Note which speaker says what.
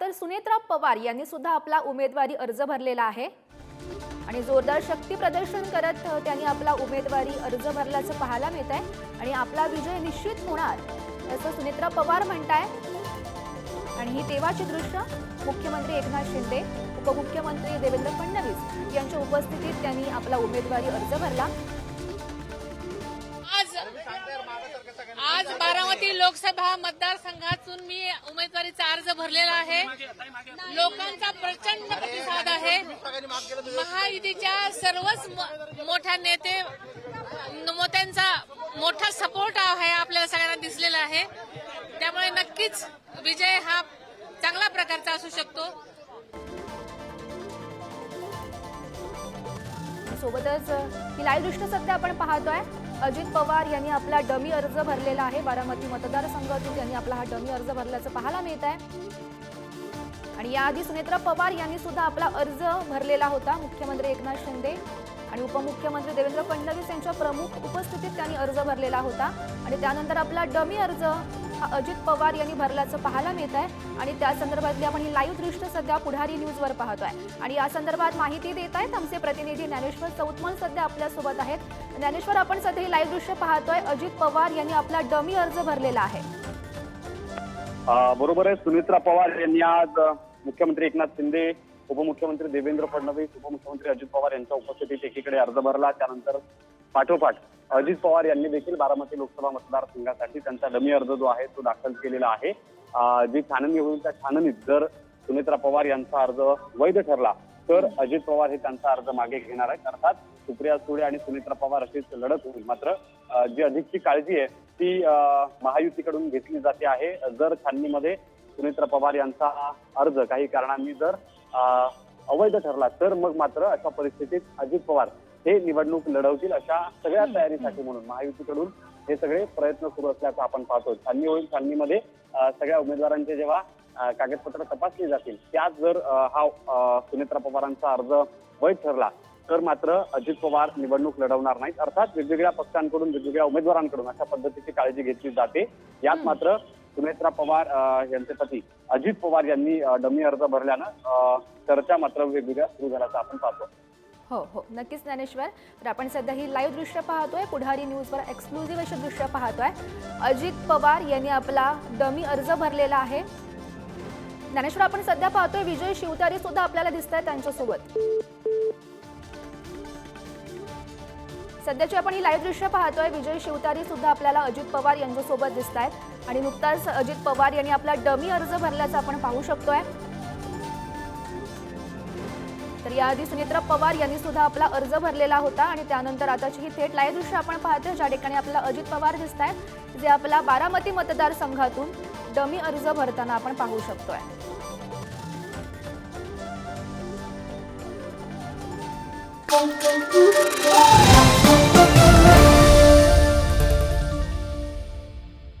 Speaker 1: तर सुनेत्रा पवार यांनी सुद्धा आपला उमेदवारी अर्ज भरलेला आहे. आणि जोरदार शक्ती प्रदर्शन करत त्यांनी आपला उमेदवारी अर्ज भरल्याचं पाहायला मिळत आहे आणि आपला विजय निश्चित होणार असं सुनेत्रा पवार म्हणताय. आणि ही तेव्हाची दृश्य मुख्यमंत्री एकनाथ शिंदे उपमुख्यमंत्री देवेंद्र फडणवीस यांच्या उपस्थितीत त्यांनी आपला उमेदवारी अर्ज भरला.
Speaker 2: आज आज लोकसभा मतदारसंघातून मी उमेदवारीचा अर्ज भरलेला आहे. लोकांचा प्रचंड प्रतिसाद आहे. महायुतीच्या सर्वच मोठ्या नेते मोत्यांचा मोठा सपोर्ट आहे आपल्याला सगळ्यांना दिसलेला आहे. त्यामुळे नक्कीच विजय हा चांगल्या प्रकारचा असू शकतो.
Speaker 1: सोबतच ही लाईव्ह दृष्ट सध्या आपण पाहतोय. अजित पवार यांनी आपला डमी अर्ज भरलेला आहे. बारामती मतदारसंघातून त्यांनी आपला हा डमी अर्ज भरल्याचं पाहायला मिळत आहे. आणि याआधी सुनेत्रा पवार यांनी सुद्धा आपला अर्ज भरलेला होता. मुख्यमंत्री एकनाथ शिंदे आणि उपमुख्यमंत्री देवेंद्र फडणवीस यांच्या प्रमुख उपस्थितीत त्यांनी अर्ज भरलेला होता. आणि त्यानंतर आपला डमी अर्ज हा अजित पवार यांनी भरल्याचं पाहायला मिळत आहे. आणि त्या संदर्भातली आपण ही लाईव्ह दृश्य सध्या पुढारी न्यूजवर पाहतोय. आणि या संदर्भात माहिती देत आहेत आमचे प्रतिनिधी ज्ञानेश्वर चौतमल सध्या आपल्यासोबत आहेत. ज्ञानेश्वर आपण सध्या ही लाईव्ह दृश्य पाहतोय. अजित पवार यांनी आपला डमी अर्ज भरलेला आहे.
Speaker 3: बरोबर आहे. सुमित्रा पवार यांनी आज मुख्यमंत्री एकनाथ शिंदे उपमुख्यमंत्री देवेंद्र फडणवीस उपमुख्यमंत्री अजित पवार यांच्या उपस्थितीत एकीकडे अर्ज भरला. त्यानंतर पाठोपाठ अजित पवार यांनी देखील बारामती लोकसभा मतदारसंघासाठी त्यांचा डमी अर्ज जो आहे तो दाखल केलेला आहे. जी छाननी होईल त्या छाननीत जर सुमित्रा पवार यांचा अर्ज वैध ठरला तर अजित पवार हे त्यांचा अर्ज मागे घेणार आहेत. अर्थात सुप्रिया सुळे आणि सुमित्रा पवार अशीच लढत होईल. मात्र जी अधिकची काळजी आहे ती महायुतीकडून घेतली जाते आहे. जर छाननीमध्ये सुमित्रा पवार यांचा अर्ज काही कारणांनी जर अवैध ठरला तर मग मात्र अशा परिस्थितीत अजित पवार हे निवडणूक लढवतील अशा सगळ्या तयारीसाठी म्हणून महायुतीकडून हे सगळे प्रयत्न सुरू असल्याचं आपण पाहतो छाननी होईल छाननीमध्ये सगळ्या उमेदवारांचे जेव्हा कागदपत्र तपासली जातील त्यात जर हा सुनेत्रा पवारांचा अर्ज वैध ठरला तर मात्र अजित पवार निवडणूक लढवणार नाहीत. अर्थात वेगवेगळ्या पक्षांकडून वेगवेगळ्या उमेदवारांकडून अशा पद्धतीची काळजी घेतली जाते. यात मात्र सुनेत्रा पवार यांचे पती अजित पवार यांनी डमी अर्ज भरल्यानं चर्चा मात्र वेगवेगळ्या सुरू झाल्याचं आपण पाहतो
Speaker 1: हो हो. नक्कीच ज्ञानेश्वर. तर आपण सध्या ही लाईव्ह दृश्य पाहतोय. पुढारी न्यूजवर एक्सक्लुझिव्ह अशी दृश्य पाहतोय. अजित पवार यांनी आपला डमी अर्ज भरलेला आहे. ज्ञानेश्वर आपण सध्या पाहतोय विजय शिवतारी सुद्धा आपल्याला दिसत आहे त्यांच्यासोबत. सध्याची आपण ही लाईव्ह दृश्य पाहतोय. विजय शिवतारी सुद्धा आपल्याला अजित पवार यांच्यासोबत दिसत आहेत आणि नुकताच अजित पवार यांनी आपला डमी अर्ज भरल्याचं आपण पाहू शकतोय. तर याआधी सुनेत्रा पवार यांनी सुद्धा आपला अर्ज भरलेला होता आणि त्यानंतर आताची ही थेट लाईव्ह दृश्य आपण पाहतोय ज्या ठिकाणी आपला अजित पवार दिसत आहेत जे आपला बारामती मतदारसंघातून डमी अर्ज भरताना आपण पाहू शकतोय
Speaker 4: Thank you.